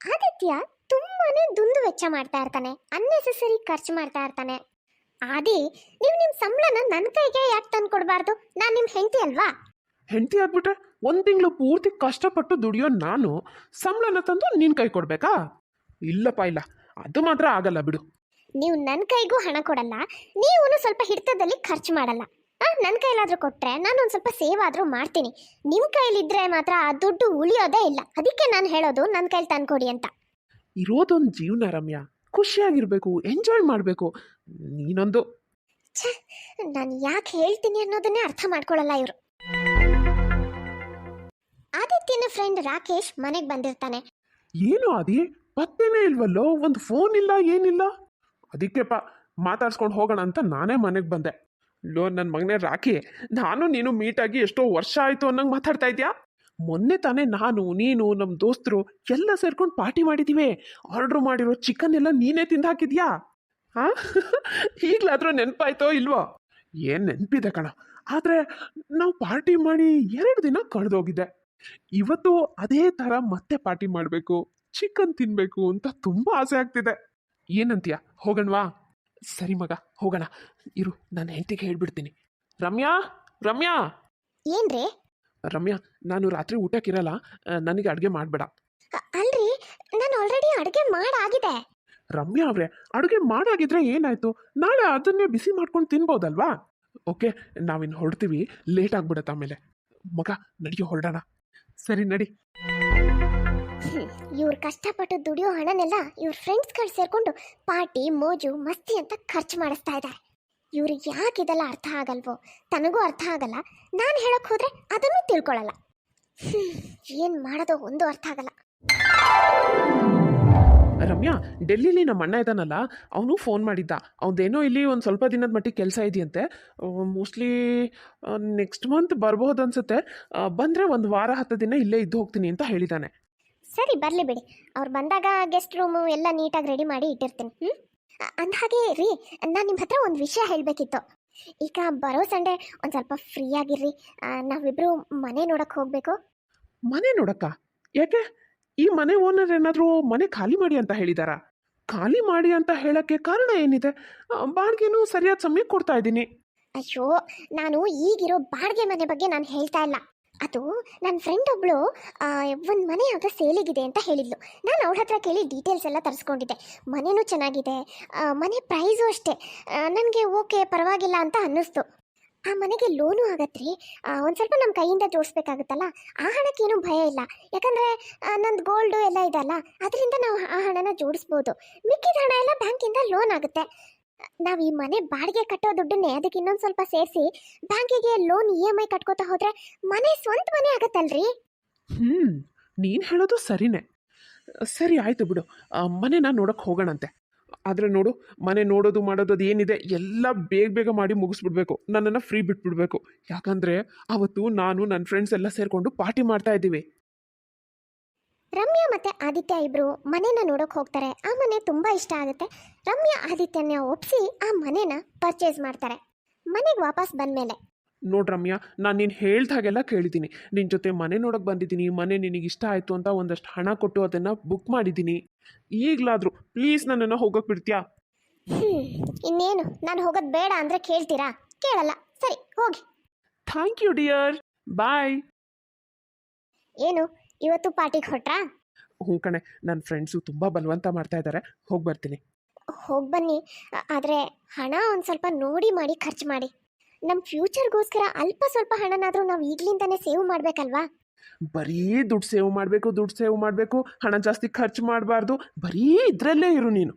ಆದಿತ್ಯ ತುಂಬಾನೇ ದುಂದು ವೆಚ್ಚ ಮಾಡ್ತಾ ಇರ್ತಾನೆ ಅನ್ನೆಸೆಸರಿ ಖರ್ಚು ಮಾಡ್ತಾ ಇರ್ತಾನೆ. ಆದಿ ನೀವು ನಿಮ್ಮ ಸಂಬಳನ ನನ್ನ ಕೈಗೆ ಯಾಕೆ ತಂದು ಕೊಡಬಾರ್ದು ನಾನು ನಿಮ್ಮ ಹೆಂಡತಿ ಅಲ್ವಾ? ಹೆಂಡತಿ ಆಗ್ಬಿಟ್ರೆ ಒಂದು ತಿಂಗಳು ಪೂರ್ತಿ ಕಷ್ಟಪಟ್ಟು ದುಡಿಯೋ ನಾನು ಸಂಬಳನ ತಂದು ನಿನ್ನ ಕೈ ಕೊಡ್ಬೇಕಾ? ಇಲ್ಲಪ್ಪ ಇಲ್ಲ. ಅದು ಮಾತ್ರ ಆಗಲ್ಲ ಬಿಡು. ನೀವು ನನ್ನ ಕೈಗೂ ಹಣ ಕೊಡಲ್ಲ ನೀವು ಸ್ವಲ್ಪ ಹಿಡಿತದಲ್ಲಿ ಖರ್ಚು ಮಾಡಲ್ಲ. ನನ್ನ ಕೈಲಾದರೂ ಕೊಟ್ಟರೆ ನಾನು ಒಂದು ಸ್ವಲ್ಪ ಸೇವ್ ಆದರೂ ಮಾಡ್ತೀನಿ. ನಿಮ್ಮ ಕೈಲಿದ್ರೆ ಮಾತ್ರ ಆ ದುಡ್ಡು ಉಳಿಯೋದೇ ಇಲ್ಲ. ಅದಕ್ಕೆ ನಾನು ಹೇಳೋದು ನನ್ನ ಕೈಲಿ ತಂದ್ಕೊಡಿ ಅಂತ. ಇರೋದೊಂದು ಜೀವನ ರಮ್ಯ. ಖುಷಿಯಾಗಿರಬೇಕು ಎಂಜಾಯ್ ಮಾಡಬೇಕು. ನೀನೊಂದು. ಛೆ ನಾನು ಯಾಕೆ ಹೇಳ್ತೀನಿ ಅನ್ನೋದನ್ನೇ ಅರ್ಥ ಮಾಡ್ಕೊಳ್ಳಲ್ಲ ಇವರು. ಆದಿತ್ಯನ ಫ್ರೆಂಡ್ ರಾಕೇಶ್ ಮನೆಗೆ ಬಂದಿರ್ತಾನೆ. ಏನು ಆದಿ? ಪತ್ತೆನೇ ಇಲ್ವಲ್ಲೋ? ಒಂದು ಫೋನ್ ಇಲ್ಲ ಏನಿಲ್ಲ? ಅದಕ್ಕೆಪ್ಪ ಮಾತಾಡ್ಸ್ಕೊಂಡು ಹೋಗೋಣ ಅಂತ ನಾನೇ ಮನೆಗೆ ಬಂದೆ. ಲೋ ನನ್ನ ಮಗನೇ ರಾಕಿ ನಾನು ನೀನು ಮೀಟಾಗಿ ಎಷ್ಟೋ ವರ್ಷ ಆಯಿತು ಅನ್ನಂಗೆ ಮಾತಾಡ್ತಾ ಇದ್ಯಾ? ಮೊನ್ನೆ ತಾನೇ ನಾನು, ನೀನು ನಮ್ಮ ದೋಸ್ತರು ಎಲ್ಲ ಸೇರ್ಕೊಂಡು ಪಾರ್ಟಿ ಮಾಡಿದ್ದೀವಿ ಆರ್ಡ್ರ್ ಮಾಡಿರೋ ಚಿಕನ್ ಎಲ್ಲ ನೀನೇ ತಿಂದು ಹಾಕಿದ್ಯಾ ಹಾಂ ಈಗಲಾದರೂ ನೆನಪಾಯ್ತೋ ಇಲ್ವೋ? ಏನು ನೆನಪಿದೆ ಕಣ. ಆದರೆ ನಾವು ಪಾರ್ಟಿ ಮಾಡಿ ಎರಡು ದಿನ ಕಳೆದೋಗಿದೆ. ಇವತ್ತು ಅದೇ ಥರ ಮತ್ತೆ ಪಾರ್ಟಿ ಮಾಡಬೇಕು, ಚಿಕನ್ ತಿನ್ನಬೇಕು ಅಂತ ತುಂಬ ಆಸೆ ಆಗ್ತಿದೆ. ಏನಂತೀಯ? ಹೋಗಣ್ವಾ? ಸರಿ ಮಗ ಹೋಗೋಣ. ಇರು ನಾನು ಹೆಂಡತಿಗೆ ಹೇಳ್ಬಿಡ್ತೀನಿ. ರಮ್ಯಾ ರಮ್ಯಾ. ಏನ್ರಿ? ರಮ್ಯಾ ನಾನು ರಾತ್ರಿ ಊಟಕ್ಕಿರಲ್ಲ ನನಗೆ ಅಡುಗೆ ಮಾಡಬೇಡ. ಅಲ್ರಿ ನಾನು ಆಲ್ರೆಡಿ ಅಡುಗೆ ಮಾಡಾಗಿದೆ. ರಮ್ಯಾ ಅವರೇ ಅಡುಗೆ ಮಾಡಾಗಿದ್ರೆ ಏನಾಯ್ತು? ನಾಳೆ ಅದನ್ನೇ ಬಿಸಿ ಮಾಡ್ಕೊಂಡು ತಿನ್ಬೋದಲ್ವಾ? ಓಕೆ ನಾವಿನ್ನು ಹೊರಡ್ತೀವಿ ಲೇಟ್ ಆಗ್ಬಿಡತ್ತೆ ಆಮೇಲೆ. ಮಗ ನಡಿಗೆ ಹೊರಡೋಣ. ಸರಿ ನಡಿ. ಇವ್ರು ಕಷ್ಟಪಟ್ಟು ದುಡಿಯೋ ಹಣನೆಲ್ಲ ಇವ್ರ ಫ್ರೆಂಡ್ಸ್ಗಳು ಸೇರ್ಕೊಂಡು ಪಾರ್ಟಿ, ಮೋಜು, ಮಸ್ತಿ ಅಂತ ಖರ್ಚು ಮಾಡಿಸ್ತಾ ಇದ್ದಾರೆ ಇವ್ರಿಗೆ ಯಾಕೆ ಇದೆಲ್ಲ ಅರ್ಥ ಆಗಲ್ವೋ? ತನಗೂ ಅರ್ಥ ಆಗಲ್ಲ. ನಾನು ಹೇಳೋಕೆ ಹೋದರೆ ಅದನ್ನು ತಿಳ್ಕೊಳ್ಳಲ್ಲ ಏನು ಮಾಡೋದು ಒಂದು ಅರ್ಥ ಆಗಲ್ಲ. ರಮ್ಯಾ, ಡೆಲ್ಲಿಲಿ ನಮ್ಮ ಅಣ್ಣ ಇದ್ದಾನಲ್ಲ ಅವನು ಫೋನ್ ಮಾಡಿದ್ದ. ಅವನದೇನೋ ಇಲ್ಲಿ ಒಂದು ಸ್ವಲ್ಪ ದಿನದ ಮಟ್ಟಿಗೆ ಕೆಲಸ ಇದೆಯಂತೆ. ಮೋಸ್ಟ್ಲಿ ನೆಕ್ಸ್ಟ್ ಮಂತ್ ಬರ್ಬೋದು ಅನ್ಸುತ್ತೆ. ಬಂದರೆ ಒಂದು ವಾರ, ಹತ್ತು ದಿನ ಇಲ್ಲೇ ಇದ್ದು ಹೋಗ್ತೀನಿ ಅಂತ ಹೇಳಿದ್ದಾನೆ ಸರಿ ಬರಲಿ ಬಿಡಿ. ಅವ್ರು ಬಂದಾಗ ಗೆಸ್ಟ್ ರೂಮು ಎಲ್ಲ ನೀಟಾಗಿ ರೆಡಿ ಮಾಡಿ ಇಟ್ಟಿರ್ತೀನಿ. ಅಂದ ಅಂದಹಾಗೆ ರೀ ನಾನು ನಿಮ್ಮ ಹತ್ರ ಒಂದು ವಿಷಯ ಹೇಳಬೇಕಿತ್ತು. ಈಗ ಬರೋ ಸಂಡೆ ಒಂದು ಸ್ವಲ್ಪ ಫ್ರೀ ಆಗಿರ್ರಿ. ನಾವಿಬ್ಬರು ನಾವಿಬ್ರು ಮನೆ ನೋಡಕ್ಕೆ ಹೋಗಬೇಕು. ಮನೆ ನೋಡಕ್ಕ? ಯಾಕೆ? ಈ ಮನೆ ಓನರ್ ಏನಾದರೂ ಮನೆ ಖಾಲಿ ಮಾಡಿ ಅಂತ ಹೇಳಿದಾರಾ? ಖಾಲಿ ಮಾಡಿ ಅಂತ ಹೇಳಕ್ಕೆ ಕಾರಣ ಏನಿದೆ? ಬಾಡಿಗೆನೂ ಸರಿಯಾದ ಸಮಯಕ್ಕೆ ಕೊಡ್ತಾ ಇದ್ದೀನಿ. ಅಯ್ಯೋ ನಾನು ಈಗಿರೋ ಬಾಡಿಗೆ ಮನೆ ಬಗ್ಗೆ ನಾನು ಹೇಳ್ತಾ ಇಲ್ಲ. ಅದು ನನ್ನ ಫ್ರೆಂಡ್ ಒಬ್ಬಳು ಒಂದು ಮನೆ ಯಾವುದೋ ಸೇಲಿಗಿದೆ ಅಂತ ಹೇಳಿದ್ಲು. ನಾನು ಅವಳ ಹತ್ರ ಕೇಳಿ ಡೀಟೇಲ್ಸ್ ಎಲ್ಲ ತರಿಸ್ಕೊಂಡಿದ್ದೆ. ಮನೆನೂ ಚೆನ್ನಾಗಿದೆ ಮನೆ ಪ್ರೈಸು ಅಷ್ಟೇ. ನನಗೆ ಓಕೆ ಪರವಾಗಿಲ್ಲ ಅಂತ ಅನ್ನಿಸ್ತು. ಆ ಮನೆಗೆ ಲೋನು ಆಗತ್ರಿ ಒಂದು ಸ್ವಲ್ಪ ನಮ್ಮ ಕೈಯಿಂದ ಜೋಡಿಸ್ಬೇಕಾಗುತ್ತಲ್ಲ, ಆ ಹಣಕ್ಕೇನು ಭಯ ಇಲ್ಲ. ಯಾಕಂದರೆ ನಂದು ಗೋಲ್ಡು ಎಲ್ಲ ಇದೆಲ್ಲ ಅದರಿಂದ ನಾವು ಆ ಹಣನ ಜೋಡಿಸ್ಬೋದು. ಮಿಕ್ಕಿದ ಹಣ ಎಲ್ಲ ಬ್ಯಾಂಕಿಂದ ಲೋನ್ ಆಗುತ್ತೆ. ನಾವು ಈ ಮನೆ ಬಾಡಿಗೆ ಕಟ್ಟೋ ದುಡ್ಡನ್ನೇ ಅದಕ್ಕೆ ಇನ್ನೊಂದು ಸ್ವಲ್ಪ ಸೇರಿಸಿ ಬ್ಯಾಂಕಿಗೆ ಲೋನ್ ಇ ಎಂ ಐ ಕಟ್ಕೋತಾ ಹೋದ್ರೆ ಮನೆ ಸ್ವಂತ ಮನೆ ಆಗತ್ತಲ್ರಿ? ಹ್ಞೂ ನೀನು ಹೇಳೋದು ಸರಿನೇ. ಸರಿ ಆಯಿತು ಬಿಡು. ಆ, ಮನೆನ ನೋಡೋಕೆ ಹೋಗೋಣಂತೆ. ಆದರೆ ನೋಡು ಮನೆ ನೋಡೋದು ಮಾಡೋದು ಅದು ಏನಿದೆ ಎಲ್ಲ ಬೇಗ ಬೇಗ ಮಾಡಿ ಮುಗಿಸ್ಬಿಡ್ಬೇಕು. ನನ್ನನ್ನು ಫ್ರೀ ಬಿಟ್ಬಿಡ್ಬೇಕು. ಯಾಕಂದರೆ ಅವತ್ತು ನಾನು ನನ್ನ ಫ್ರೆಂಡ್ಸ್ ಎಲ್ಲ ಸೇರಿಕೊಂಡು ಪಾರ್ಟಿ ಮಾಡ್ತಾ ಇದ್ದೀವಿ. ರಮ್ಯಾ ಮತ್ತು ಆದಿತ್ಯ ಇಬ್ಬರು ಮನೇನ ನೋಡೋಕೆ ಹೋಗ್ತಾರೆ. ಆ ಮನೆ ತುಂಬ ಇಷ್ಟ ಆಗುತ್ತೆ. ರಮ್ಯಾ ಆದಿತ್ಯನ ಒಪ್ಸಿ ಆ ಮನೆನ ಪರ್ಚೇಸ್ ಮಾಡ್ತಾರೆ. ಮನೆಗೆ ವಾಪಸ್ ಬಂದ್ಮೇಲೆ. ನೋಡ್ ರಮ್ಯಾ ನಾನು ನೀನು ಹೇಳ್ದಾಗೆಲ್ಲ ಕೇಳಿದ್ದೀನಿ. ನಿನ್ನ ಜೊತೆ ಮನೆ ನೋಡೋಕೆ ಬಂದಿದ್ದೀನಿ. ಮನೆ ನಿನಗೆ ಇಷ್ಟ ಆಯಿತು ಅಂತ ಒಂದಷ್ಟು ಹಣ ಕೊಟ್ಟು ಅದನ್ನು ಬುಕ್ ಮಾಡಿದ್ದೀನಿ. ಈಗಲಾದರೂ ಪ್ಲೀಸ್ ನನ್ನನ್ನು ಹೋಗೋಕೆ ಬಿಡ್ತೀಯಾ? ಇನ್ನೇನು? ನಾನು ಹೋಗೋದು ಬೇಡ ಅಂದರೆ ಕೇಳ್ತೀರಾ? ಕೇಳಲ್ಲ. ಸರಿ ಹೋಗಿ. ಥ್ಯಾಂಕ್ ಯು ಡಿಯರ್ ಬಾಯ್ ಏನು? ಇವತ್ತು ಪಾರ್ಟಿಗೆ ಹೊಟ್ರಾ? ಹ್ಞೂ ಕಣೆ ನನ್ನ ಫ್ರೆಂಡ್ಸು ತುಂಬ ಬಲವಂತ ಮಾಡ್ತಾ ಇದ್ದಾರೆ ಹೋಗಿ ಬರ್ತೀನಿ. ಹೋಗಿ ಬನ್ನಿ. ಆದರೆ ಹಣ ಒಂದು ಸ್ವಲ್ಪ ನೋಡಿ ಮಾಡಿ ಖರ್ಚು ಮಾಡಿ. ನಮ್ಮ ಫ್ಯೂಚರ್ಗೋಸ್ಕರ ಅಲ್ಪ ಸ್ವಲ್ಪ ಹಣನಾದರೂ ನಾವು ಈಗಲಿಂದನೇ ಸೇವ್ ಮಾಡಬೇಕಲ್ವಾ? ಬರೀ ದುಡ್ಡು ಸೇವ್ ಮಾಡಬೇಕು ದುಡ್ಡು ಸೇವ್ ಮಾಡಬೇಕು ಹಣ ಜಾಸ್ತಿ ಖರ್ಚು ಮಾಡಬಾರ್ದು ಬರೀ ಇದರಲ್ಲೇ ಇರು ನೀನು.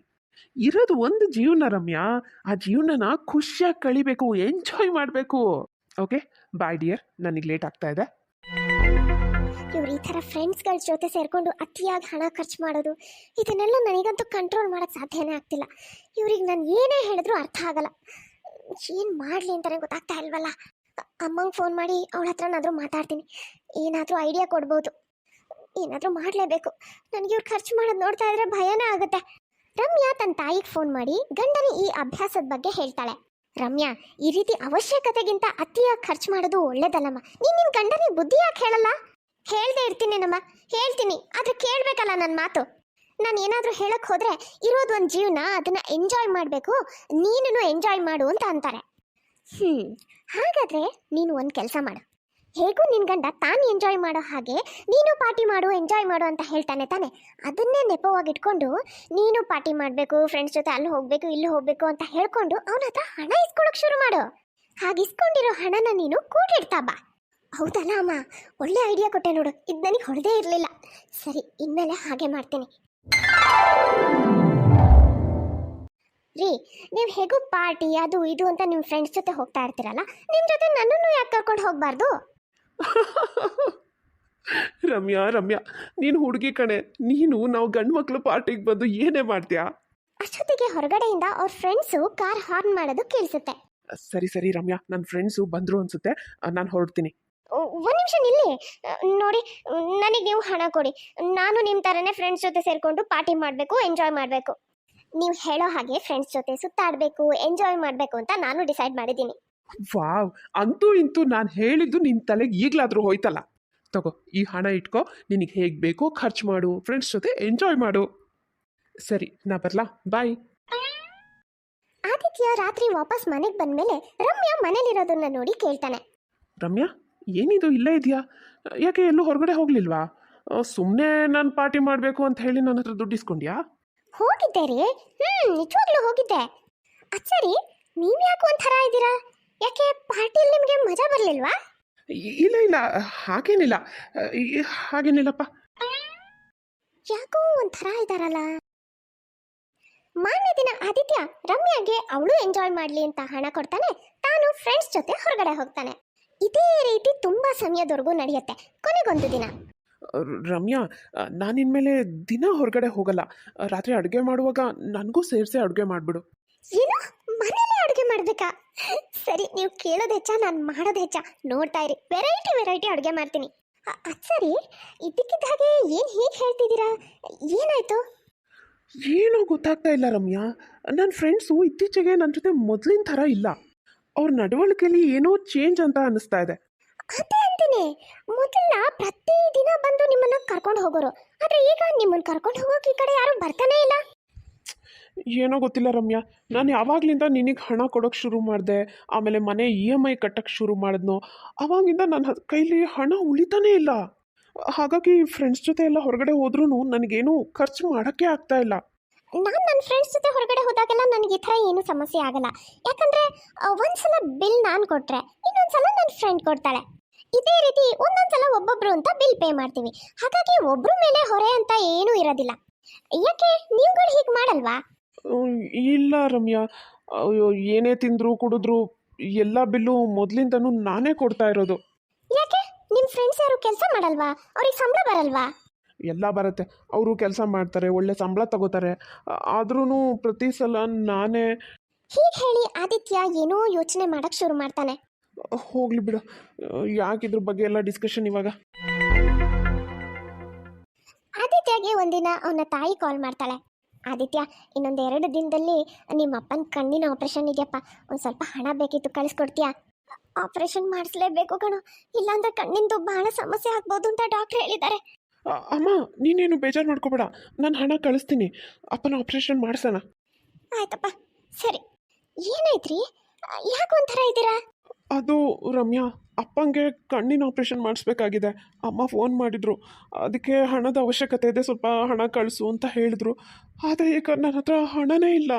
ಇರೋದು ಒಂದು ಜೀವನ ರಮ್ಯಾ. ಆ ಜೀವನನ ಖುಷಿಯಾಗಿ ಕಳಿಬೇಕು ಎಂಜಾಯ್ ಮಾಡಬೇಕು. ಓಕೆ ಬಾಯ್ ಡಿಯರ್ ನನಗೆ ಲೇಟ್ ಆಗ್ತಾ ಇದೆ. ಥರ ಫ್ರೆಂಡ್ಸ್ಗಳ ಜೊತೆ ಸೇರಿಕೊಂಡು ಅತಿಯಾಗಿ ಹಣ ಖರ್ಚು ಮಾಡೋದು, ಇದನ್ನೆಲ್ಲ ನನಗಂತೂ ಕಂಟ್ರೋಲ್ ಮಾಡೋಕ್ಕೆ ಸಾಧ್ಯನೇ ಆಗ್ತಿಲ್ಲ. ಇವ್ರಿಗೆ ನಾನು ಏನೇ ಹೇಳಿದ್ರು ಅರ್ಥ ಆಗಲ್ಲ. ಏನು ಮಾಡಲಿ ಅಂತಲೇ ಗೊತ್ತಾಗ್ತಾ ಇಲ್ವಲ್ಲ? ಅಮ್ಮಂಗೆ ಫೋನ್ ಮಾಡಿ ಅವಳ ಹತ್ರನಾದರೂ ಮಾತಾಡ್ತೀನಿ. ಏನಾದರೂ ಐಡಿಯಾ ಕೊಡ್ಬೋದು. ಏನಾದರೂ ಮಾಡಲೇಬೇಕು. ನನಗೆ ಇವ್ರು ಖರ್ಚು ಮಾಡೋದು ನೋಡ್ತಾ ಇದ್ರೆ ಭಯನೇ ಆಗುತ್ತೆ. ರಮ್ಯಾ ತನ್ನ ತಾಯಿಗೆ ಫೋನ್ ಮಾಡಿ ಗಂಡನ ಈ ಅಭ್ಯಾಸದ ಬಗ್ಗೆ ಹೇಳ್ತಾಳೆ. ರಮ್ಯಾ, ಈ ರೀತಿ ಅವಶ್ಯಕತೆಗಿಂತ ಅತಿಯಾಗಿ ಖರ್ಚು ಮಾಡೋದು ಒಳ್ಳೇದಲ್ಲಮ್ಮ. ನೀನು ನಿನ್ನ ಗಂಡನಿಗೆ ಬುದ್ಧಿ ಯಾಕೆ ಹೇಳಲ್ಲ? ಹೇಳ್ದೆ ಇರ್ತೀನಿ ನಮ್ಮ ಹೇಳ್ತೀನಿ. ಆದ್ರೆ ಕೇಳಬೇಕಲ್ಲ ನನ್ನ ಮಾತು. ನಾನು ಏನಾದರೂ ಹೇಳಕ್ಕೆ ಹೋದ್ರೆ ಇರೋದು ಒಂದು ಜೀವನ ಅದನ್ನ ಎಂಜಾಯ್ ಮಾಡಬೇಕು. ನೀನು ಎಂಜಾಯ್ ಮಾಡು ಅಂತ ಅಂತಾರೆ. ಹ್ಞೂ ಹಾಗಾದ್ರೆ ನೀನು ಒಂದು ಕೆಲಸ ಮಾಡು. ಹೇಗೂ ನಿನ್ ಗಂಡ ತಾನು ಎಂಜಾಯ್ ಮಾಡೋ ಹಾಗೆ ನೀನು ಪಾರ್ಟಿ ಮಾಡು ಎಂಜಾಯ್ ಮಾಡು ಅಂತ ಹೇಳ್ತಾನೆ ತಾನೆ. ಅದನ್ನೇ ನೆಪವಾಗಿ ಇಟ್ಕೊಂಡು ನೀನು ಪಾರ್ಟಿ ಮಾಡಬೇಕು ಫ್ರೆಂಡ್ಸ್ ಜೊತೆ ಅಲ್ಲಿ ಹೋಗಬೇಕು, ಇಲ್ಲಿ ಹೋಗ್ಬೇಕು ಅಂತ ಹೇಳ್ಕೊಂಡು ಅವನ ಹತ್ರ ಹಣ ಇಸ್ಕೊಳಕ್ ಶುರು ಮಾಡು. ಹಾಗೆ ಇಸ್ಕೊಂಡಿರೋ ಹಣನ ನೀನು ಕೂಡಿಡ್ತಾ ಬಾ. ಹೌದಲ್ಲ ಅಮ್ಮ? ಒಳ್ಳೆ ಐಡಿಯಾ ಕೊಟ್ಟೆ ನೋಡು. ಇದು ನನಗೆ ಹೊಡೆದೇ ಇರಲಿಲ್ಲ. ಸರಿ ಇನ್ಮೇಲೆ ಹಾಗೆ ಮಾಡ್ತೀನಿ. ರೀ ನೀವು ಹೇಗೂ ಪಾರ್ಟಿ ಅದು ಇದು ಅಂತ ನಿಮ್ಮ ಫ್ರೆಂಡ್ಸ್ ಜೊತೆ ಹೋಗ್ತಾ ಇರ್ತೀರಲ್ಲ ನಿಮ್ಮ ಜೊತೆ ನನ್ನನ್ನು ಯಾಕೆ ಕರ್ಕೊಂಡು ಹೋಗಬಾರ್ದು? ರಮ್ಯಾ ರಮ್ಯಾ ನೀನು ಹುಡುಗಿ ಕಣೆ. ನೀನು ನಾವು ಗಂಡು ಮಕ್ಕಳು ಪಾರ್ಟಿಗೆ ಬಂದು ಏನೇ ಮಾಡ್ತೀಯಾ? ಅಷ್ಟೊತ್ತಿಗೆ ಹೊರಗಡೆಯಿಂದ ಅವ್ರ ಫ್ರೆಂಡ್ಸು ಕಾರ್ ಹಾರ್ನ್ ಮಾಡೋದು ಕೇಳಿಸುತ್ತೆ. ಸರಿ ಸರಿ ರಮ್ಯಾ ನನ್ನ ಫ್ರೆಂಡ್ಸು ಬಂದರು ಅನ್ಸುತ್ತೆ. ನಾನು ಹೊರಡ್ತೀನಿ. ಒಂದು ನಿಮಿಷ ನಿಲ್ಲಿ. ನೋಡಿ ನನಗೆ ನೀವು ಹಣ ಕೊಡಿ. ನಾನು ನಿಮ್ಮ ಥರನೇ ಫ್ರೆಂಡ್ಸ್ ಜೊತೆ ಸೇರಿಕೊಂಡು ಪಾರ್ಟಿ ಮಾಡಬೇಕು ಎಂಜಾಯ್ ಮಾಡಬೇಕು. ನೀವು ಹೇಳೋ ಹಾಗೆ ಫ್ರೆಂಡ್ಸ್ ಜೊತೆ ಸುತ್ತಾಡಬೇಕು ಎಂಜಾಯ್ ಮಾಡಬೇಕು ಅಂತ ನಾನು ಡಿಸೈಡ್ ಮಾಡಿದ್ದೀನಿ. ವಾವ್ ಅಂತೂ ಇಂತೂ ನಾನು ಹೇಳಿದ್ದು ನಿನ್ನ ತಲೆಗೆ ಈಗಲಾದರೂ ಹೋಯ್ತಲ್ಲ. ತಗೋ ಈ ಹಣ ಇಟ್ಕೋ ನಿನಗೆ ಹೇಗೆ ಬೇಕೋ ಖರ್ಚು ಮಾಡು ಫ್ರೆಂಡ್ಸ್ ಜೊತೆ ಎಂಜಾಯ್ ಮಾಡು. ಸರಿ ನಾ ಬರಲಾ? ಬಾಯ್. ಆದಿತ್ಯ ರಾತ್ರಿ ವಾಪಸ್ ಮನೆಗೆ ಬಂದಮೇಲೆ ರಮ್ಯಾ ಮನೇಲಿರೋದನ್ನ ನೋಡಿ ಕೇಳ್ತಾನೆ. ರಮ್ಯಾ? ಏನಿದು ಇಲ್ಲೇ ಇದೆಯಾ? ಯಾಕೆ ಎಲ್ಲೂ ಹೊರಗಡೆ ಹೋಗ್ಲಿಲ್ವಾ? ಸುಮ್ಮನೆ ನಾನು ಪಾರ್ಟಿ ಮಾಡಬೇಕು ಅಂತ ಹೇಳಿ ನನ್ನ ಹತ್ರ ದುಡ್ಡು ಇಸ್ಕೊಂಡ್ಯಾ ಹೋಗಿದ್ದೆ ರೀ. ಹ್ಮ್ ನಿಜವಾಗ್ಲೂ ಹೋಗಿದ್ದೆ. ಅಚ್ಚರಿ ನೀವು ಯಾಕೆ ಒಂಥರ ಇದ್ದೀರಾ? ಯಾಕೆ ಪಾರ್ಟಿಯಲ್ಲಿ ನಿಮಗೆ ಮಜಾ ಬರಲಿಲ್ವಾ? ಇಲ್ಲ ಇಲ್ಲ ಹಾಗೇನಿಲ್ಲ. ಈ- ಹಾಗೇನಿಲ್ಲಪ್ಪ. ಯಾಕೋ ಒಂಥರ ಇದ್ದಾರಲ್ಲ ಮಾನ್ಯ ದಿನ ಆದಿತ್ಯ ರಮ್ಯಾಗೆ ಅವಳು ಎಂಜಾಯ್ ಮಾಡ್ಲಿ ಅಂತ ಹಣ ಕೊಡ್ತಾನೆ ತಾನು ಫ್ರೆಂಡ್ಸ್ ಜೊತೆ ಹೊರಗಡೆ ಹೋಗ್ತಾನೆ. ಇದೇ ರೀತಿ ತುಂಬಾ ಸಮಯದವರೆಗೂ ನಡೆಯುತ್ತೆ. ಕೊನೆಗೊಂದು ದಿನ. ರಮ್ಯಾ ನಾನು ಇನ್ಮೇಲೆ ದಿನ ಹೊರಗಡೆ ಹೋಗಲ್ಲ. ರಾತ್ರಿ ಅಡುಗೆ ಮಾಡುವಾಗ ನನಗೂ ಸೇರಿಸಿ ಅಡುಗೆ ಮಾಡಿಬಿಡು. ಏನು? ಮನೇಲೆ ಅಡುಗೆ ಮಾಡಬೇಕಾ? ಸರಿ ನೀವು ಕೇಳೋದು ಹೆಚ್ಚ ನಾನು ಮಾಡೋದು ಹೆಚ್ಚ. ನೋಡ್ತಾ ಇರಿ. ವೆರೈಟಿ ವೆರೈಟಿ ಅಡುಗೆ ಮಾಡ್ತೀನಿ. ಅದು ಸರಿ. ಇದ್ದಕ್ಕಿದ್ದ ಹಾಗೆ ಏನು ಹೀಗೆ ಹೇಳ್ತಿದ್ದೀರಾ? ಏನಾಯಿತು? ಏನೂ ಗೊತ್ತಾಗ್ತಾ ಇಲ್ಲ ರಮ್ಯಾ. ನನ್ನ ಫ್ರೆಂಡ್ಸು ಇತ್ತೀಚೆಗೆ ನನ್ನ ಜೊತೆ ಮೊದಲಿನ ಥರ ಇಲ್ಲ. ಅವ್ರ ನಡವಳಿಕೆಯಲ್ಲಿ ಏನೋ ಚೇಂಜ್ ಅಂತ ಅನಿಸ್ತಾ ಇದೆ. ಅದೇ ಅಂತೀನಿ. ಮೊದಲ ಪ್ರತಿ ದಿನ ಬಂದು ನಿಮ್ಮನ್ನ ಕರ್ಕೊಂಡು ಹೋಗೋರು. ಆದ್ರೆ ಈಗ ನಿಮ್ಮನ್ನ ಕರ್ಕೊಂಡು ಹೋಗೋಕೆ ಈ ಕಡೆ ಯಾರು ಬರ್ತಾನೆ ಇಲ್ಲ. ಏನೋ ಗೊತ್ತಿಲ್ಲ ರಮ್ಯಾ. ನಾನು ಯಾವಾಗಲಿಂದ ನಿನಗೆ ಹಣ ಕೊಡೋಕೆ ಶುರು ಮಾಡಿದೆ ಆಮೇಲೆ ಮನೆ ಇ ಎಂ ಐ ಕಟ್ಟಕ್ಕೆ ಶುರು ಮಾಡಿದ್ನೋ ಅವಾಗಿಂದ ನನ್ನ ಕೈಲಿ ಹಣ ಉಳಿತಾನೇ ಇಲ್ಲ. ಹಾಗಾಗಿ ಫ್ರೆಂಡ್ಸ್ ಜೊತೆ ಎಲ್ಲ ಹೊರಗಡೆ ಹೋದ್ರೂ ನನಗೇನು ಖರ್ಚು ಮಾಡೋಕ್ಕೆ ಆಗ್ತಾ ಇಲ್ಲ. ನಾನು ನನ್ನ ಫ್ರೆಂಡ್ಸ್ ಜೊತೆ ಹೊರಗಡೆ ಹೋದಾಗೆಲ್ಲ ನನಗೆ ಈ ಥರ ಏನೂ ಸಮಸ್ಯೆ ಆಗಲ್ಲ. ಯಾಕಂದರೆ ಒಂದು ಒಂದ್ಸಲ ಬಿಲ್ ನಾನು ಕೊಟ್ಟರೆ ಇನ್ನೊಂದ್ಸಲ ನನ್ನ ಫ್ರೆಂಡ್ ಕೊಡ್ತಾಳೆ. ಇದೇ ರೀತಿ ಒಂದೊಂದ್ಸಲ ಒಬ್ಬೊಬ್ರು ಅಂತ ಬಿಲ್ ಪೇ ಮಾಡ್ತೀವಿ. ಹಾಗಾಗಿ ಒಬ್ರು ಮೇಲೆ ಹೊರೆ ಅಂತ ಏನೂ ಇರೋದಿಲ್ಲ. ಯಾಕೆ? ನೀವುಗಳು ಹೀಗೆ ಮಾಡಲ್ವಾ? ಇಲ್ಲ ರಮ್ಯಾ. ಅಯ್ಯೋ ಏನೇ ತಿಂದ್ರು ಕುಡಿದ್ರು ಎಲ್ಲ ಬಿಲ್ಲು ಮೊದಲಿಂದನೂ ನಾನೇ ಕೊಡ್ತಾ ಇರೋದು. ಯಾಕೆ? ನಿಮ್ಮ ಫ್ರೆಂಡ್ಸ್ ಯಾರು ಕೆಲಸ ಮಾಡಲ್ವಾ? ಅವ್ರಿಗೆ ಸಂಬಳ ಬರಲ್ವಾ? ಎಲ್ಲ ಬರುತ್ತೆ. ಅವರು ಕೆಲಸ ಮಾಡ್ತಾರೆ ಒಳ್ಳೆ ಸಂಬಳ ತಗೋತಾರೆ. ಆದ್ರೂ ಪ್ರತಿ ಸಲ ನಾನೇ ಹೀಗೆ ಹೇಳಿ ಆದಿತ್ಯ ಏನೋ ಯೋಚನೆ ಮಾಡಕ್ ಶುರು ಮಾಡ್ತಾನೆ. ಹೋಗ್ಲಿ ಬಿಡು. ಯಾಕೆ ಇದ್ರ ಬಗ್ಗೆ ಎಲ್ಲ ಡಿಸ್ಕಷನ್ ಇವಾಗ? ಆದಿತ್ಯಗೆ ಒಂದಿನ ಅವನ ತಾಯಿ ಕಾಲ್ ಮಾಡ್ತಾಳೆ. ಆದಿತ್ಯ ಇನ್ನೊಂದು ಎರಡು ದಿನದಲ್ಲಿ ನಿಮ್ಮ ಅಪ್ಪನ ಕಣ್ಣಿನ ಆಪರೇಷನ್ ಇದೆಯಪ್ಪ. ಒಂದು ಸ್ವಲ್ಪ ಹಣ ಬೇಕಿತ್ತು ಕಳಿಸ್ಕೊಡ್ತೀಯಾ? ಆಪರೇಷನ್ ಮಾಡಿಸ್ಲೇಬೇಕು ಕಣೋ. ಇಲ್ಲಾಂದ್ರೆ ಕಣ್ಣಿಂದು ಬಹಳ ಸಮಸ್ಯೆ ಆಗ್ಬೋದು ಅಂತ ಡಾಕ್ಟರ್ ಹೇಳಿದ್ದಾರೆ. ಅಮ್ಮ ನೀನೇನು ಬೇಜಾರು ಮಾಡ್ಕೋಬೇಡ. ನಾನು ಹಣ ಕಳಿಸ್ತೀನಿ. ಅಪ್ಪನ ಆಪ್ರೇಷನ್ ಮಾಡಿಸೋಣ. ಆಯ್ತಪ್ಪ. ಸರಿ. ಏನಾಯ್ತ್ರಿ? ಯಾಕೆ ಒಂಥರ ಇದ್ದೀರಾ? ಅದು ರಮ್ಯಾ ಅಪ್ಪಂಗೆ ಕಣ್ಣಿನ ಆಪ್ರೇಷನ್ ಮಾಡಿಸ್ಬೇಕಾಗಿದೆ. ಅಮ್ಮ ಫೋನ್ ಮಾಡಿದ್ರು. ಅದಕ್ಕೆ ಹಣದ ಅವಶ್ಯಕತೆ ಇದೆ ಸ್ವಲ್ಪ ಹಣ ಕಳಿಸು ಅಂತ ಹೇಳಿದ್ರು. ಆದರೆ ಈಗ ನನ್ನ ಹತ್ರ ಹಣನೇ ಇಲ್ಲ.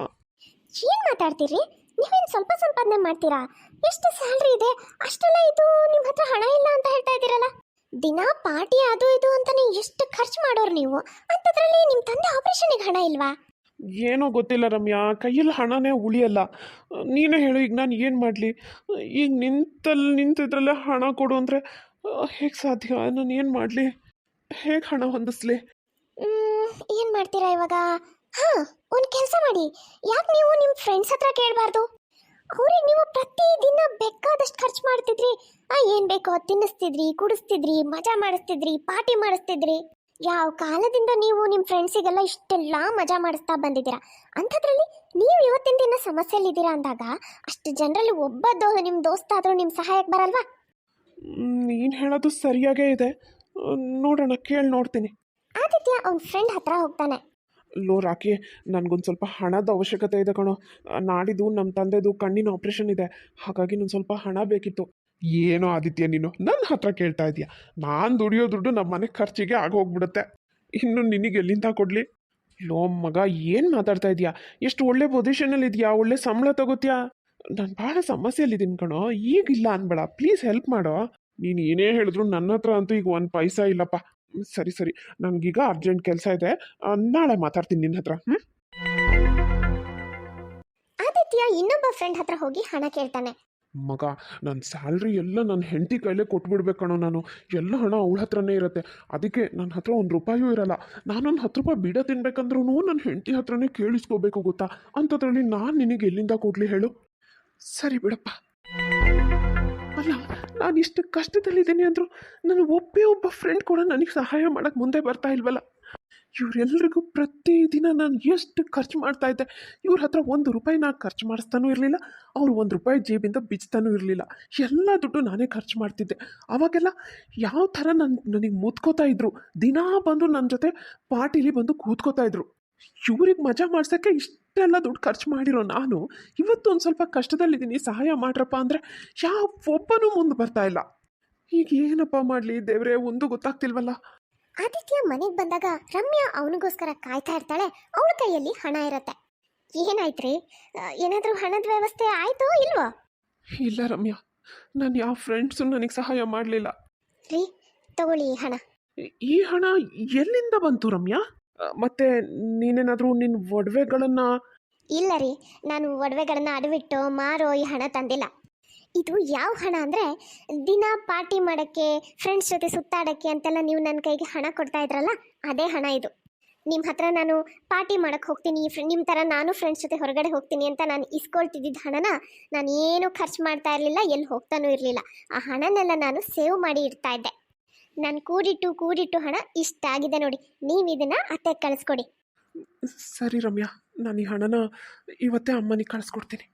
ಏನು ಮಾತಾಡ್ತೀರಿ? ನೀವೇನು ಸ್ವಲ್ಪ ಸಂಪಾದನೆ ಮಾಡ್ತೀರಾ? ಎಷ್ಟು ಸ್ಯಾಲ್ರಿ ಇದೆ? ಅಷ್ಟೆಲ್ಲ ಇದು ನಿಮ್ಮ ಹತ್ರ ಹಣ ಇಲ್ಲ ಅಂತ ಹೇಳ್ತಾ ಇದ್ದೀರಲ್ಲ? ದಿನ ಪಾರ್ಟಿ ಅದು ಇದು ಅಂತಾನೆ ಎಷ್ಟು ಖರ್ಚು ಮಾಡೋರು ನೀವು? ಅಂತದ್ರಲ್ಲಿ ನಿಮ್ಮ ತಂದೆ ಆಪರೇಷನ್ಗೆ ಹಣ ಇಲ್ವಾ? ಏನೋ ಗೊತ್ತಿಲ್ಲ ರಮ್ಯಾ ಕೈಯಲ್ಲಿ ಹಣನೇ ಉಳಿಯಲ್ಲ. ನೀನೇ ಹೇಳು ಈಗ ನಾನು ಏನು ಮಾಡಲಿ? ಈಗ ನಿಂತಲ್ಲಿ ನಿಂತಿದ್ರಲ್ಲೇ ಹಣ ಕೊಡು ಅಂದರೆ ಹೇಗೆ ಸಾಧ್ಯ? ನಾನು ಏನು ಮಾಡಲಿ? ಹೇಗೆ ಹಣ ಹೊಂದಿಸ್ಲಿ? ಏನು ಮಾಡ್ತೀರಾ ಇವಾಗ? ಹಾ ಒಂದು ಕೆಲಸ ಮಾಡಿ. ಯಾಕೆ ನೀವು ನಿಮ್ಮ ಫ್ರೆಂಡ್ಸ್ ಹತ್ರ ಕೇಳಬಾರ್ದು? ಅವ್ರಿಗೆ ನೀವು ಪ್ರತಿದಿನ ಬೇಕಾದಷ್ಟು ಖರ್ಚು ಮಾಡ್ತಿದ್ರಿ. ಆ ಏನು ಬೇಕೋ ತಿನ್ನಿಸ್ತಿದ್ರಿ ಕುಡಿಸ್ತಿದ್ರಿ ಮಜಾ ಮಾಡಿಸ್ತಿದ್ರಿ ಪಾರ್ಟಿ ಮಾಡಿಸ್ತಿದ್ರಿ. ಯಾವ ಕಾಲದಿಂದ ನೀವು ನಿಮ್ಮ ಫ್ರೆಂಡ್ಸಿಗೆಲ್ಲ ಇಷ್ಟೆಲ್ಲ ಮಜಾ ಮಾಡಿಸ್ತಾ ಬಂದಿದ್ದೀರಾ? ಅಂಥದ್ರಲ್ಲಿ ನೀವು ಇವತ್ತಿನ ದಿನ ಸಮಸ್ಯೆಯಲ್ಲಿದ್ದೀರಾ ಅಂದಾಗ ಅಷ್ಟು ಜನರಲ್ಲಿ ಒಬ್ಬ ದೋ ನಿಮ್ಮ ದೋಸ್ತ ಆದರೂ ನಿಮ್ಮ ಸಹಾಯಕ್ಕೆ ಬರಲ್ವಾ? ನೀನು ಹೇಳೋದು ಸರಿಯಾಗೇ ಇದೆ. ನೋಡೋಣ ಕೇಳಿ ನೋಡ್ತೀನಿ. ಆದಿತ್ಯ ಅವ್ನ ಫ್ರೆಂಡ್ ಹತ್ರ ಹೋಗ್ತಾನೆ. ಲೋ, ರಾಕಿ, ನನಗೊಂದು ಸ್ವಲ್ಪ ಹಣದ ಅವಶ್ಯಕತೆ ಇದೆ ಕಣೋ. ನಾಡಿದ್ದು ನಮ್ಮ ತಂದೆದು ಕಣ್ಣಿನ ಆಪ್ರೇಷನ್ ಇದೆ. ಹಾಗಾಗಿ ನಂಗೆ ಸ್ವಲ್ಪ ಹಣ ಬೇಕಿತ್ತು. ಏನೋ ಆದಿತ್ಯ, ನೀನು ನನ್ನ ಹತ್ರ ಕೇಳ್ತಾ ಇದೀಯ? ನಾನು ದುಡಿಯೋ ದುಡ್ಡು ನಮ್ಮ ಮನೆ ಖರ್ಚಿಗೆ ಆಗೋಗ್ಬಿಡುತ್ತೆ. ಇನ್ನು ನಿನಗೆ ಎಲ್ಲಿಂದ ಕೊಡಲಿ? ಲೋ, ಮಗ, ಏನು ಮಾತಾಡ್ತಾ ಇದೀಯಾ? ಎಷ್ಟು ಒಳ್ಳೆ ಪೊಸಿಷನಲ್ಲಿ ಇದೆಯಾ? ಒಳ್ಳೆ ಸಂಬಳ ತಗೋತೀಯಾ? ನಾನು ಭಾಳ ಸಮಸ್ಯೆಯಲ್ಲಿದ್ದೀನಿ ಕಣೋ. ಈಗಿಲ್ಲ ಅನ್ಬೇಡ. ಪ್ಲೀಸ್ ಹೆಲ್ಪ್ ಮಾಡೋ. ನೀನು ಏನೇ ಹೇಳಿದ್ರು ನನ್ನ ಹತ್ರ ಅಂತೂ ಈಗ ಒಂದು ಪೈಸಾ ಇಲ್ಲಪ್ಪ. ಸರಿ ಸರಿ. ನನಗೀಗ ಅರ್ಜೆಂಟ್ ಕೆಲಸ ಇದೆ. ನಾಳೆ ಮಾತಾಡ್ತೀನಿ ನಿನ್ನ ಹತ್ರ ಹ್ಞೂ ಆದಿತ್ಯ ಇನ್ನೊಬ್ಬ ಫ್ರೆಂಡ್ ಹತ್ರ ಹೋಗಿ ಹಣ ಕೇಳ್ತಾನೆ. ಮಗ ನನ್ನ ಸ್ಯಾಲ್ರಿ ಎಲ್ಲ ನನ್ನ ಹೆಂಡತಿ ಕೈಲೇ ಕೊಟ್ಬಿಡ್ಬೇಕು ಕಣೋ ನಾನು. ಎಲ್ಲ ಹಣ ಅವಳ ಹತ್ರನೇ ಇರುತ್ತೆ. ಅದಕ್ಕೆ ನನ್ನ ಹತ್ರ ಒಂದು ರೂಪಾಯೂ ಇರಲ್ಲ. ನಾನೊಂದು ಹತ್ತು ರೂಪಾಯಿ ಬೀಡ ತಿನ್ಬೇಕಂದ್ರೂ ನನ್ನ ಹೆಂಡತಿ ಹತ್ರನೇ ಕೇಳಿಸ್ಕೋಬೇಕು ಗೊತ್ತಾ? ಅಂಥದ್ರಲ್ಲಿ ನಾನು ನಿನಗೆ ಎಲ್ಲಿಂದ ಕೊಡಲಿ ಹೇಳು? ಸರಿ ಬಿಡಪ್ಪ. ನಾನು ಇಷ್ಟು ಕಷ್ಟದಲ್ಲಿದ್ದೀನಿ ಅಂದರು ನನ್ನ ಒಬ್ಬೇ ಒಬ್ಬ ಫ್ರೆಂಡ್ ಕೂಡ ನನಗೆ ಸಹಾಯ ಮಾಡೋಕ್ಕೆ ಮುಂದೆ ಬರ್ತಾ ಇಲ್ವಲ್ಲ? ಇವರೆಲ್ಲರಿಗೂ ಪ್ರತಿದಿನ ನಾನು ಎಷ್ಟು ಖರ್ಚು ಮಾಡ್ತಾ ಇದ್ದೆ, ಇವ್ರ ಹತ್ರ ಒಂದು ರೂಪಾಯಿ ನಾನು ಖರ್ಚು ಮಾಡಿಸ್ತಾನೂ ಇರಲಿಲ್ಲ, ಅವ್ರು ಒಂದು ರೂಪಾಯಿ ಜೇಬಿಂದ ಬಿಚ್ತಾನೂ ಇರಲಿಲ್ಲ. ಎಲ್ಲ ದುಡ್ಡು ನಾನೇ ಖರ್ಚು ಮಾಡ್ತಿದ್ದೆ. ಅವಾಗೆಲ್ಲ ಯಾವ ಥರ ನನ್ನ ನನಗೆ ಮುತ್ಕೋತಾ ಇದ್ರು, ದಿನಾ ಬಂದು ನನ್ನ ಜೊತೆ ಪಾರ್ಟಿಲಿ ಬಂದು ಕೂತ್ಕೋತಾ ಇದ್ರು. ಇವ್ರಿಗೆ ಮಜಾ ಮಾಡ್ಸೋಕ್ಕೆ ಇಷ್ಟೆಲ್ಲ ದುಡ್ಡು ಖರ್ಚು ಮಾಡಿರೋ ನಾನು ಇವತ್ತು ಒಂದು ಸ್ವಲ್ಪ ಕಷ್ಟದಲ್ಲಿದ್ದೀನಿ ಸಹಾಯ ಮಾಡ್ರಪ್ಪ ಅಂದರೆ ಯಾವ ಒಬ್ಬನೂ ಮುಂದೆ ಬರ್ತಾ ಇಲ್ಲ. ಈಗ ಏನಪ್ಪ ಮಾಡಲಿ ದೇವ್ರೆ ಒಂದು ಗೊತ್ತಾಗ್ತಿಲ್ವಲ್ಲ? ಆದಿತ್ಯ ಮನೆಗೆ ಬಂದಾಗ ರಮ್ಯಾ ಅವನಿಗೋಸ್ಕರ ಕಾಯ್ತಾ ಇರ್ತಾಳೆ ಅವಳ ಕೈಯಲ್ಲಿ ಹಣ ಇರತ್ತೆ. ಏನಾಯ್ತ್ರಿ? ಏನಾದರೂ ಹಣದ ವ್ಯವಸ್ಥೆ ಆಯ್ತೋ ಇಲ್ವೋ? ಇಲ್ಲ ರಮ್ಯಾ ನಾನು ಯಾವ ಫ್ರೆಂಡ್ಸು ನನಗೆ ಸಹಾಯ ಮಾಡಲಿಲ್ಲ. ರೀ ತಗೊಳ್ಳಿ ಈ ಹಣ. ಈ ಹಣ ಎಲ್ಲಿಂದ ಬಂತು ರಮ್ಯಾ? ಮತ್ತೆ ನೀನೇನಾದರೂ ನಿನ್ನ ಒಡವೆಗಳನ್ನು ಇಲ್ಲ ರೀ, ನಾನು ಒಡವೆಗಳನ್ನ ಅಡವಿಟ್ಟು ಮಾರೋ ಈ ಹಣ ತಂದಿಲ್ಲ. ಇದು ಯಾವ ಹಣ ಅಂದರೆ ದಿನ ಪಾರ್ಟಿ ಮಾಡೋಕ್ಕೆ ಫ್ರೆಂಡ್ಸ್ ಜೊತೆ ಸುತ್ತಾಡೋಕ್ಕೆ ಅಂತೆಲ್ಲ ನೀವು ನನ್ನ ಕೈಗೆ ಹಣ ಕೊಡ್ತಾ ಇದ್ರಲ್ಲ, ಅದೇ ಹಣ ಇದು. ನಿಮ್ಮ ಹತ್ರ ನಾನು ಪಾರ್ಟಿ ಮಾಡಕ್ಕೆ ಹೋಗ್ತೀನಿ ನಿಮ್ಮ ಥರ ನಾನು ಫ್ರೆಂಡ್ಸ್ ಜೊತೆ ಹೊರಗಡೆ ಹೋಗ್ತೀನಿ ಅಂತ ನಾನು ಇಸ್ಕೊಳ್ತಿದ್ದಿದ್ದ ಹಣನ ನಾನು ಏನು ಖರ್ಚು ಮಾಡ್ತಾ ಇರಲಿಲ್ಲ ಎಲ್ಲಿ ಹೋಗ್ತಾನೂ ಇರಲಿಲ್ಲ. ಆ ಹಣನೆಲ್ಲ ನಾನು ಸೇವ್ ಮಾಡಿ ಇಡ್ತಾ ಇದ್ದೆ. ನಾನು ಕೂಡಿಟ್ಟು ಕೂಡಿಟ್ಟು ಹಣ ಇಷ್ಟಾಗಿದೆ ನೋಡಿ. ನೀವು ಇದನ್ನು ಅತ್ತೆ ಕಳಿಸ್ಕೊಡಿ. ಸರಿ ರಮ್ಯಾ ನಾನು ಈ ಹಣನ ಇವತ್ತೇ ಅಮ್ಮನಿಗೆ ಕಳಿಸ್ಕೊಡ್ತೀನಿ.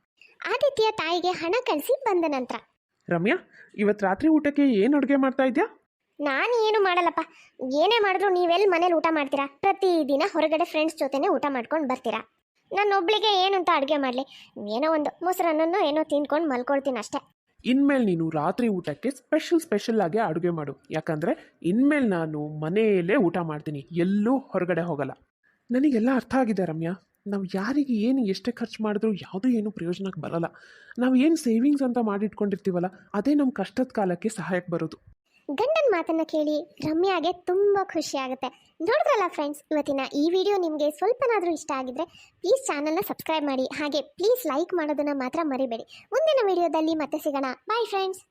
ಆದಿತ್ಯ ತಾಯಿಗೆ ಹಣ ಕಳಿಸಿ ಬಂದ ನಂತರ. ರಮ್ಯಾ ಇವತ್ತು ರಾತ್ರಿ ಊಟಕ್ಕೆ ಏನು ಅಡುಗೆ ಮಾಡ್ತಾ ಇದೆಯಾ? ನಾನು ಏನು ಮಾಡಲ್ಲಪ್ಪ. ಏನೇ ಮಾಡಿದ್ರು ನೀವೆಲ್ಲಿ ಮನೇಲಿ ಊಟ ಮಾಡ್ತೀರಾ? ಪ್ರತಿದಿನ ಹೊರಗಡೆ ಫ್ರೆಂಡ್ಸ್ ಜೊತೆನೇ ಊಟ ಮಾಡ್ಕೊಂಡು ಬರ್ತೀರಾ? ನಾನು ಒಬ್ಳಿಗೆ ಏನು ಅಂತ ಅಡುಗೆ ಮಾಡಲಿ? ಏನೋ ಒಂದು ಮೊಸರನ್ನೋ ಏನೋ ತಿನ್ಕೊಂಡು ಮಲ್ಕೊಳ್ತೀನಿ ಅಷ್ಟೇ ಇನ್ಮೇಲೆ ನೀನು ರಾತ್ರಿ ಊಟಕ್ಕೆ ಸ್ಪೆಷಲ್ ಸ್ಪೆಷಲ್ ಆಗಿ ಅಡುಗೆ ಮಾಡು. ಯಾಕಂದರೆ ಇನ್ಮೇಲೆ ನಾನು ಮನೆಯಲ್ಲೇ ಊಟ ಮಾಡ್ತೀನಿ. ಎಲ್ಲೂ ಹೊರಗಡೆ ಹೋಗಲ್ಲ. ನನಗೆಲ್ಲ ಅರ್ಥ ಆಗಿದೆ ರಮ್ಯಾ. ನಾವು ಯಾರಿಗೆ ಏನು ಎಷ್ಟೇ ಖರ್ಚು ಮಾಡಿದ್ರೂ ಯಾವುದೂ ಏನು ಪ್ರಯೋಜನಕ್ಕೆ ಬರಲ್ಲ. ನಾವು ಏನು ಸೇವಿಂಗ್ಸ್ ಅಂತ ಮಾಡಿಟ್ಕೊಂಡಿರ್ತೀವಲ್ಲ, ಅದೇ ನಮ್ಮ ಕಷ್ಟದ ಕಾಲಕ್ಕೆ ಸಹಾಯಕ್ಕೆ ಬರೋದು. ಗಂಡನ ಮಾತನ್ನ ಕೇಳಿ ರಮ್ಯಾಗೆ ತುಂಬ ಖುಷಿ ಆಗುತ್ತೆ. ನೋಡಿದ್ರಲ್ಲ ಫ್ರೆಂಡ್ಸ್ ಇವತ್ತಿನ ಈ ವಿಡಿಯೋ ನಿಮಗೆ ಸ್ವಲ್ಪನಾದರೂ ಇಷ್ಟ ಆಗಿದ್ರೆ ಪ್ಲೀಸ್ ಚಾನಲ್ನ ಸಬ್ಸ್ಕ್ರೈಬ್ ಮಾಡಿ. ಹಾಗೆ ಪ್ಲೀಸ್ ಲೈಕ್ ಮಾಡೋದನ್ನು ಮಾತ್ರ ಮರಿಬೇಡಿ. ಮುಂದಿನ ವಿಡಿಯೋದಲ್ಲಿ ಮತ್ತೆ ಸಿಗೋಣ. Bye friends